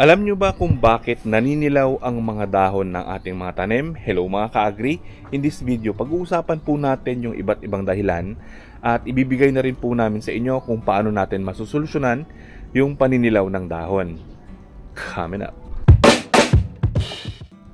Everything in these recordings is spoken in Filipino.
Alam nyo ba kung bakit naninilaw ang mga dahon ng ating mga tanim? Hello mga ka-agri! In this video, pag-uusapan po natin yung iba't ibang dahilan at ibibigay na rin po namin sa inyo kung paano natin masusolusyonan yung paninilaw ng dahon. Coming up!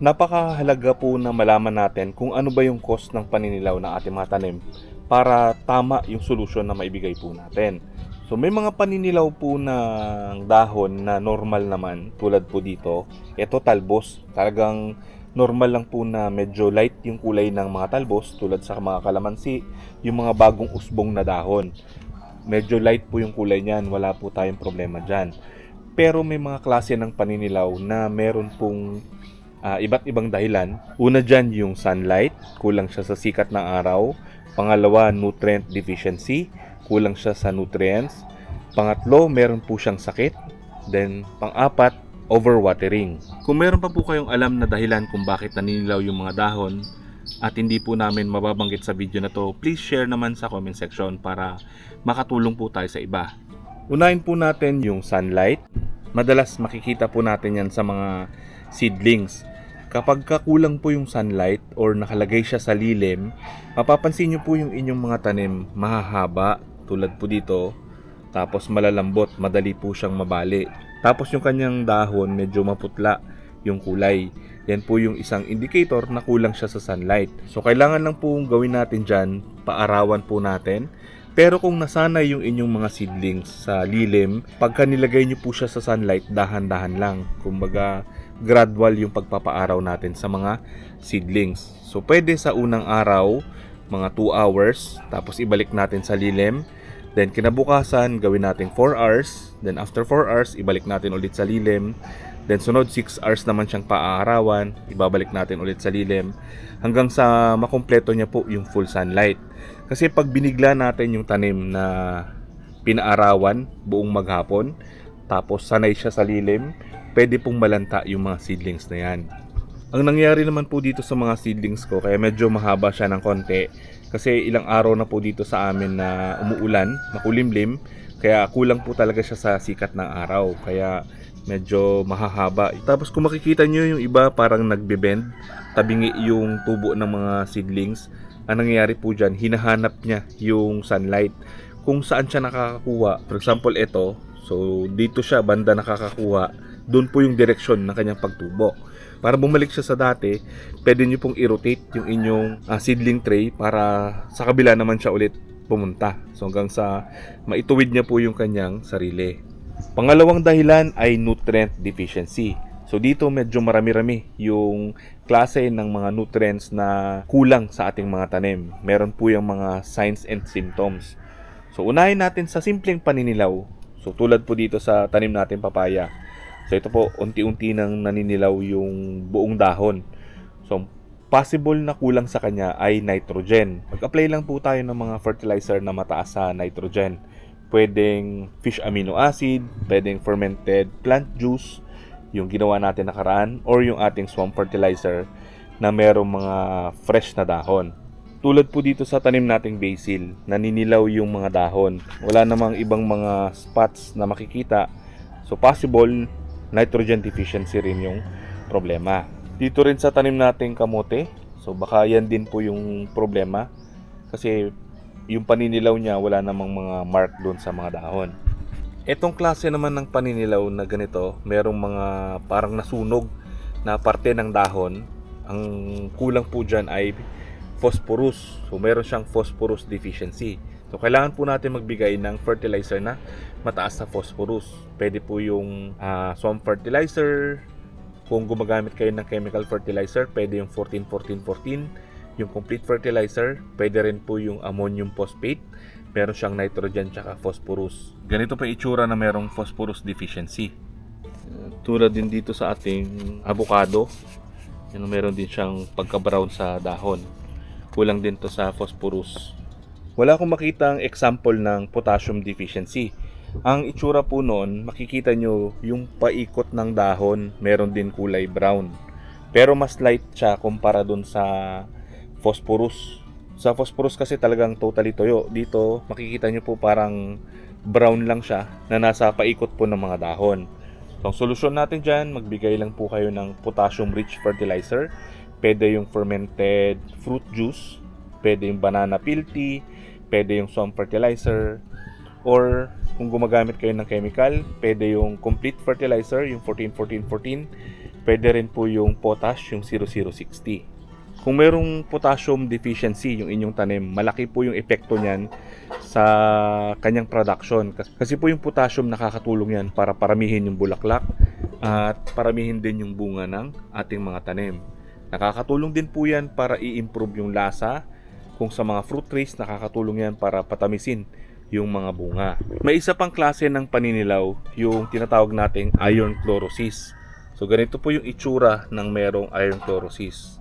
Napakahalaga po na malaman natin kung ano ba yung cost ng paninilaw ng ating mga tanim para tama yung solusyon na maibigay po natin. So may mga paninilaw po ng dahon na normal naman tulad po dito. Ito talbos. Talagang normal lang po na medyo light yung kulay ng mga talbos tulad sa mga kalamansi, yung mga bagong usbong na dahon. Medyo light po yung kulay niyan, wala po tayong problema dyan. Pero may mga klase ng paninilaw na meron pong ah, iba't ibang dahilan. Una dyan yung sunlight, kulang siya sa sikat ng araw. Pangalawa, nutrient deficiency, kulang siya sa nutrients. Pangatlo, meron po siyang sakit. Then, pang-apat, overwatering. Kung meron pa po kayong alam na dahilan kung bakit naninilaw yung mga dahon at hindi po namin mababanggit sa video na to, please share naman sa comment section para makatulong po tayo sa iba. Unahin po natin yung sunlight. Madalas makikita po natin yan sa mga seedlings. Kapag kakulang po yung sunlight or nakalagay siya sa lilim, mapapansin nyo po yung inyong mga tanim mahahaba tulad po dito. Tapos malalambot, madali po siyang mabali. Tapos yung kanyang dahon medyo maputla yung kulay. Yan po yung isang indicator na kulang siya sa sunlight. So kailangan lang po gawin natin dyan, paarawan po natin. Pero kung nasanay yung inyong mga seedlings sa lilim, pagka nilagay nyo po siya sa sunlight, dahan-dahan lang. Kumbaga, gradual yung pagpapaaraw natin sa mga seedlings. So pwede sa unang araw, mga 2 hours, tapos ibalik natin sa lilim. Then kinabukasan, gawin natin 4 hours. Then after 4 hours, ibalik natin ulit sa lilim. Then sunod 6 hours naman siyang paaarawan, ibabalik natin ulit sa lilim hanggang sa makumpleto niya po yung full sunlight. Kasi pag binigla natin yung tanim na pinaarawan buong maghapon, tapos sanay siya sa lilim, pwede pong malanta yung mga seedlings na yan. Ang nangyari naman po dito sa mga seedlings ko, kaya medyo mahaba siya ng konti, kasi ilang araw na po dito sa amin na umuulan, makulimlim, kaya kulang po talaga siya sa sikat ng araw, kaya medyo mahahaba. Tapos kung makikita nyo yung iba parang nagbe-bend, tabingi yung tubo ng mga seedlings, ang nangyayari po dyan, hinahanap niya yung sunlight. Kung saan siya nakakakuha, for example ito, so dito siya banda nakakakuha, doon po yung direksyon ng kanyang pagtubo. Para bumalik siya sa dati, pwede nyo pong i-rotate yung inyong ah, seedling tray para sa kabila naman siya ulit pumunta. So hanggang sa maituwid niya po yung kanyang sarili. Pangalawang dahilan ay nutrient deficiency. So dito medyo marami-rami yung klase ng mga nutrients na kulang sa ating mga tanim. Meron po yung mga signs and symptoms. So unahin natin sa simpleng paninilaw. So tulad po dito sa tanim natin papaya. So ito po, unti-unti nang naninilaw yung buong dahon. So possible na kulang sa kanya ay nitrogen. Mag-apply lang po tayo ng mga fertilizer na mataas sa nitrogen. Pwedeng fish amino acid, pwedeng fermented plant juice, yung ginawa natin nakaraan, or yung ating swamp fertilizer na merong mga fresh na dahon. Tulad po dito sa tanim nating basil, naninilaw yung mga dahon. Wala namang ibang mga spots na makikita. So possible nitrogen deficiency rin yung problema. Dito rin sa tanim nating kamote, so baka yan din po yung problema kasi yung paninilaw niya wala namang mga mark doon sa mga dahon. Etong klase naman ng paninilaw na ganito, merong mga parang nasunog na parte ng dahon. Ang kulang po dyan ay phosphorus. So meron siyang phosphorus deficiency. So kailangan po natin magbigay ng fertilizer na mataas sa phosphorus. Pwede po yung ah, swamp fertilizer. Kung gumagamit kayo ng chemical fertilizer, pwede yung 14-14-14. Yung complete fertilizer, pwede rin po yung ammonium phosphate. Meron siyang nitrogen tsaka phosphorus. Ganito pa itsura na merong phosphorus deficiency. Uh, tulad din dito sa ating avocado. Yan, meron din siyang pagka-brown sa dahon. Kulang din to sa phosphorus. Wala akong makita ang example ng potassium deficiency. Ang itsura po noon, makikita nyo yung paikot ng dahon, meron din kulay brown. Pero mas light siya kumpara dun sa phosphorus. Sa phosphorus kasi talagang totally toyo. Dito, makikita nyo po parang brown lang siya na nasa paikot po ng mga dahon. So ang solusyon natin dyan, magbigay lang po kayo ng potassium-rich fertilizer. Pwede yung fermented fruit juice, pwede yung banana peel tea, pwede yung swamp fertilizer, or kung gumagamit kayo ng chemical, pwede yung complete fertilizer, yung 14-14-14, pwede rin po yung potash, yung 0060. Kung merong potassium deficiency yung inyong tanim, malaki po yung epekto niyan sa kanyang production. Kas- Kasi po yung potassium nakakatulong yan para paramihin yung bulaklak at paramihin din yung bunga ng ating mga tanim. Nakakatulong din po yan para i-improve yung lasa. Kung sa mga fruit trees, nakakatulong yan para patamisin yung mga bunga. May isa pang klase ng paninilaw, yung tinatawag nating iron chlorosis. So ganito po yung itsura ng merong iron chlorosis.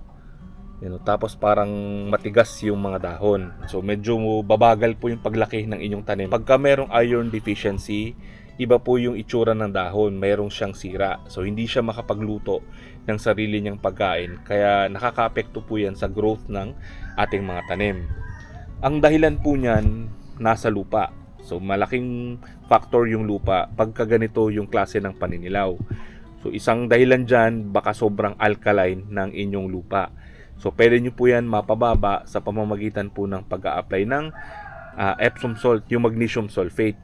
Yan, o. tapos parang matigas yung mga dahon. So medyo babagal po yung paglaki ng inyong tanim. Pagka merong iron deficiency, iba po yung itsura ng dahon. Merong siyang sira. So hindi siya makapagluto ng sarili niyang pagkain. Kaya nakakaapekto po yan sa growth ng ating mga tanim. Ang dahilan po niyan, nasa lupa. So malaking factor yung lupa pagka ganito yung klase ng paninilaw. So isang dahilan dyan, baka sobrang alkaline ng inyong lupa. So pwede nyo po yan mapababa sa pamamagitan po ng pag apply ng ah, Epsom salt, yung magnesium sulfate.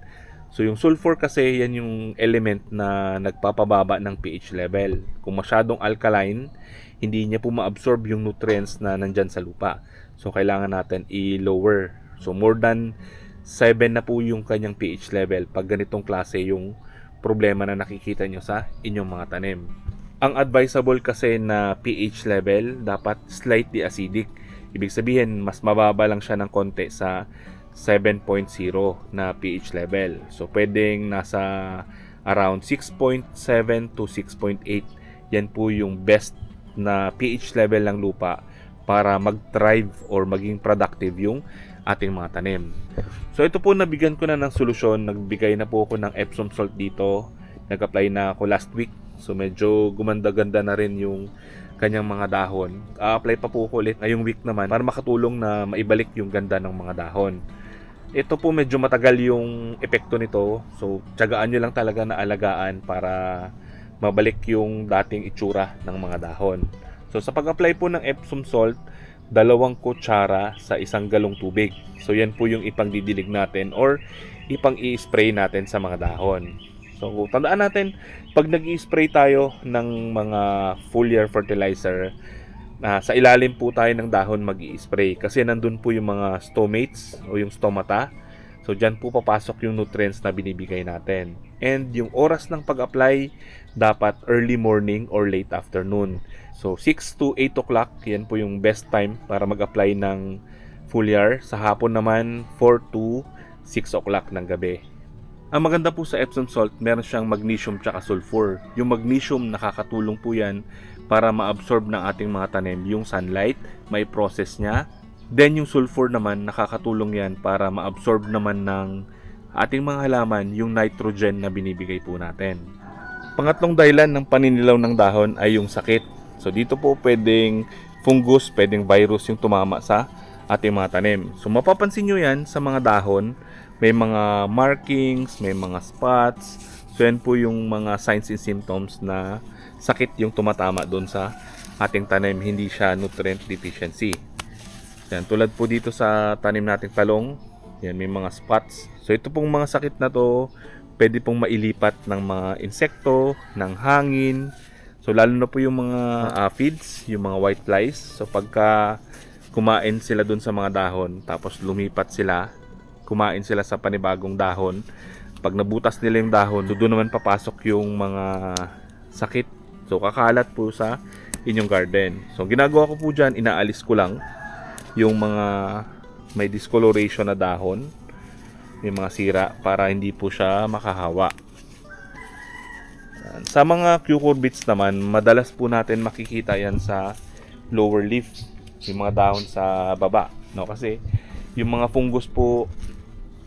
So yung sulfur kasi yan yung element na nagpapababa ng pH level. Kung masyadong alkaline, hindi niya po ma-absorb yung nutrients na nandyan sa lupa. So kailangan natin i-lower. So more than 7 na po yung kanyang pH level pag ganitong klase yung problema na nakikita nyo sa inyong mga tanim. Ang advisable kasi na pH level dapat slightly acidic. Ibig sabihin, mas mababa lang siya ng konti sa 7.0 na pH level. So, pwedeng nasa around 6.7 to 6.8. Yan po yung best na pH level ng lupa para mag-thrive or maging productive yung ating mga tanim. So, ito po nabigyan ko na ng solusyon. Nagbigay na po ako ng Epsom salt dito. Nag-apply na ako last week. So, medyo gumanda-ganda na rin yung kanyang mga dahon. A-apply pa po ako ulit ngayong week naman para makatulong na maibalik yung ganda ng mga dahon. Ito po medyo matagal yung epekto nito. So, tiyagaan nyo lang talaga na alagaan para mabalik yung dating itsura ng mga dahon. So, sa pag-apply po ng Epsom salt, dalawang kutsara sa isang galong tubig. So, yan po yung ipang didilig natin or ipang i-spray natin sa mga dahon. So, tandaan natin, pag nag spray tayo ng mga foliar fertilizer, ah, sa ilalim po tayo ng dahon mag spray kasi nandun po yung mga stomates o yung stomata. So, dyan po papasok yung nutrients na binibigay natin. And yung oras ng pag-apply, dapat early morning or late afternoon. So, 6 to 8 o'clock, yan po yung best time para mag-apply ng foliar. Sa hapon naman, 4 to 6 o'clock ng gabi. Ang maganda po sa Epsom salt, meron siyang magnesium tsaka sulfur. Yung magnesium nakakatulong po yan para ma-absorb ng ating mga tanim yung sunlight, may process niya. Then yung sulfur naman, nakakatulong yan para ma-absorb naman ng ating mga halaman yung nitrogen na binibigay po natin. Pangatlong dahilan ng paninilaw ng dahon ay yung sakit. So dito po pwedeng fungus, pwedeng virus yung tumama sa ating mga tanim. So mapapansin nyo yan sa mga dahon, may mga markings, may mga spots. So yan po yung mga signs and symptoms na sakit yung tumatama doon sa ating tanim, hindi siya nutrient deficiency. Yan, tulad po dito sa tanim nating talong, yan may mga spots. So ito pong mga sakit na to, pwede pong mailipat ng mga insekto, ng hangin. So lalo na po yung mga aphids, yung mga white flies. So pagka kumain sila doon sa mga dahon, tapos lumipat sila, kumain sila sa panibagong dahon. Pag nabutas nila yung dahon, so doon naman papasok yung mga sakit. So kakalat po sa inyong garden. So ginagawa ko po dyan, inaalis ko lang yung mga may discoloration na dahon, may mga sira para hindi po siya makahawa. Sa mga cucurbits naman, madalas po natin makikita yan sa lower leaves, yung mga dahon sa baba, no? Kasi yung mga fungus po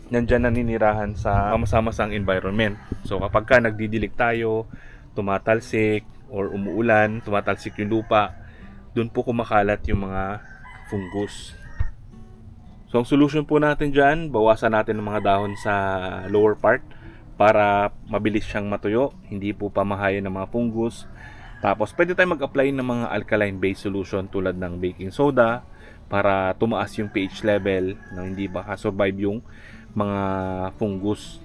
nandyan naninirahan sa masamasang environment. So kapag ka nagdidilig tayo, tumatalsik or umuulan, tumatalsik yung lupa, doon po kumakalat yung mga fungus. So ang solution po natin dyan, bawasan natin ang mga dahon sa lower part para mabilis siyang matuyo, hindi po pamahayan ng mga fungus. Tapos pwede tayong mag-apply ng mga alkaline based solution tulad ng baking soda para tumaas yung pH level na hindi makasurvive yung mga fungus.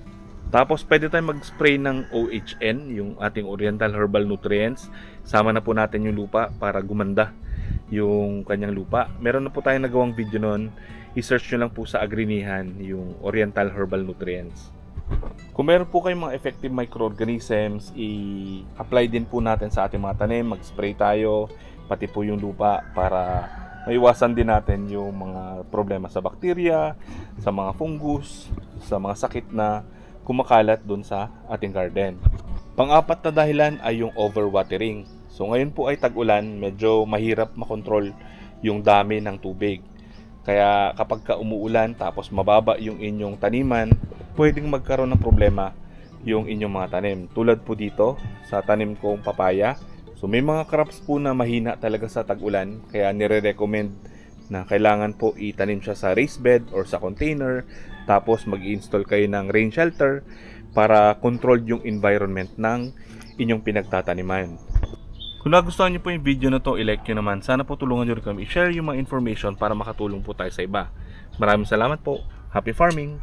Tapos pwede tayong mag-spray ng OHN, yung ating Oriental Herbal Nutrients. Sama na po natin yung lupa para gumanda yung kanyang lupa. Meron na po tayong nagawang video noon. I-search nyo lang po sa Agrinihan yung Oriental Herbal Nutrients. Kung meron po kayong mga effective microorganisms, i-apply din po natin sa ating mga tanim, mag-spray tayo, pati po yung lupa para maiwasan din natin yung mga problema sa bakterya, sa mga fungus, sa mga sakit na kumakalat dun sa ating garden. Pang-apat na dahilan ay yung overwatering. So ngayon po ay tag-ulan, medyo mahirap makontrol yung dami ng tubig. Kaya kapag ka umuulan tapos mababa yung inyong taniman, pwedeng magkaroon ng problema yung inyong mga tanim. Tulad po dito sa tanim kong papaya. So may mga crops po na mahina talaga sa tag-ulan kaya nire-recommend na kailangan po itanim siya sa raised bed or sa container tapos mag-install kayo ng rain shelter para control yung environment ng inyong pinagtataniman. Kung nagustuhan niyo po yung video na to, i-like nyo naman. Sana po tulungan nyo rin kami i-share yung mga information para makatulong po tayo sa iba. Maraming salamat po. Happy farming!